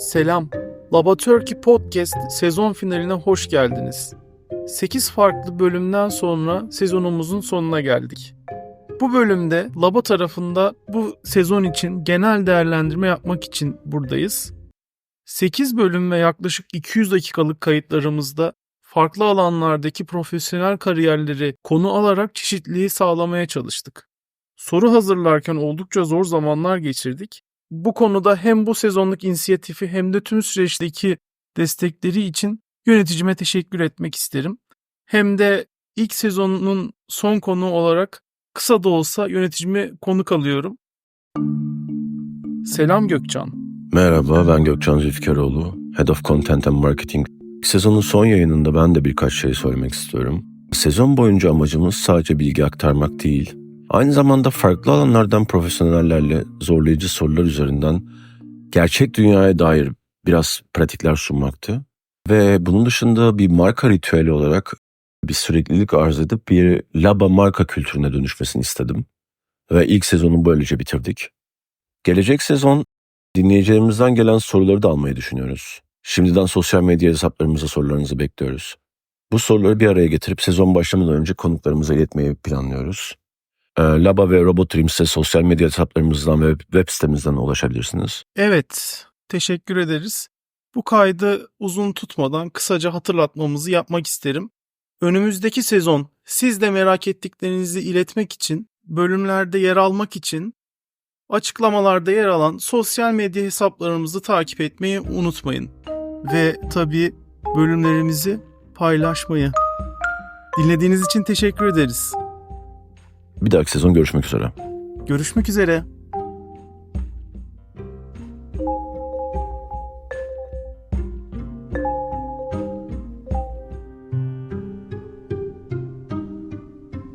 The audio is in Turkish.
Selam. Laboratory Podcast sezon finaline hoş geldiniz. 8 farklı bölümden sonra sezonumuzun sonuna geldik. Bu bölümde Laba tarafında bu sezon için genel değerlendirme yapmak için buradayız. 8 bölüm ve yaklaşık 200 dakikalık kayıtlarımızda farklı alanlardaki profesyonel kariyerleri konu alarak çeşitliliği sağlamaya çalıştık. Soru hazırlarken oldukça zor zamanlar geçirdik. Bu konuda hem bu sezonluk inisiyatifi hem de tüm süreçteki destekleri için yöneticime teşekkür etmek isterim. Hem de ilk sezonun son konu olarak kısa da olsa yöneticime konuk alıyorum. Selam Gökcan. Merhaba ben Gökcan Zülfikaroğlu, Head of Content and Marketing. Sezonun son yayınında ben de birkaç şey söylemek istiyorum. Sezon boyunca amacımız sadece bilgi aktarmak değil, aynı zamanda farklı alanlardan profesyonellerle zorlayıcı sorular üzerinden gerçek dünyaya dair biraz pratikler sunmaktı. Ve bunun dışında bir marka ritüeli olarak bir süreklilik arz edip bir laba marka kültürüne dönüşmesini istedim. Ve ilk sezonu böylece bitirdik. Gelecek sezon dinleyicilerimizden gelen soruları da almayı düşünüyoruz. Şimdiden sosyal medya hesaplarımıza sorularınızı bekliyoruz. Bu soruları bir araya getirip sezon başlamadan önce konuklarımıza iletmeyi planlıyoruz. Ee, Laba ve Robotrims'e sosyal medya hesaplarımızdan ve web sitemizden ulaşabilirsiniz. Evet, teşekkür ederiz. Bu kaydı uzun tutmadan kısaca hatırlatmamızı yapmak isterim. Önümüzdeki sezon siz de merak ettiklerinizi iletmek için, bölümlerde yer almak için açıklamalarda yer alan sosyal medya hesaplarımızı takip etmeyi unutmayın. Ve tabii bölümlerimizi paylaşmayı. Dinlediğiniz için teşekkür ederiz. Bir dahaki sezon görüşmek üzere. Görüşmek üzere.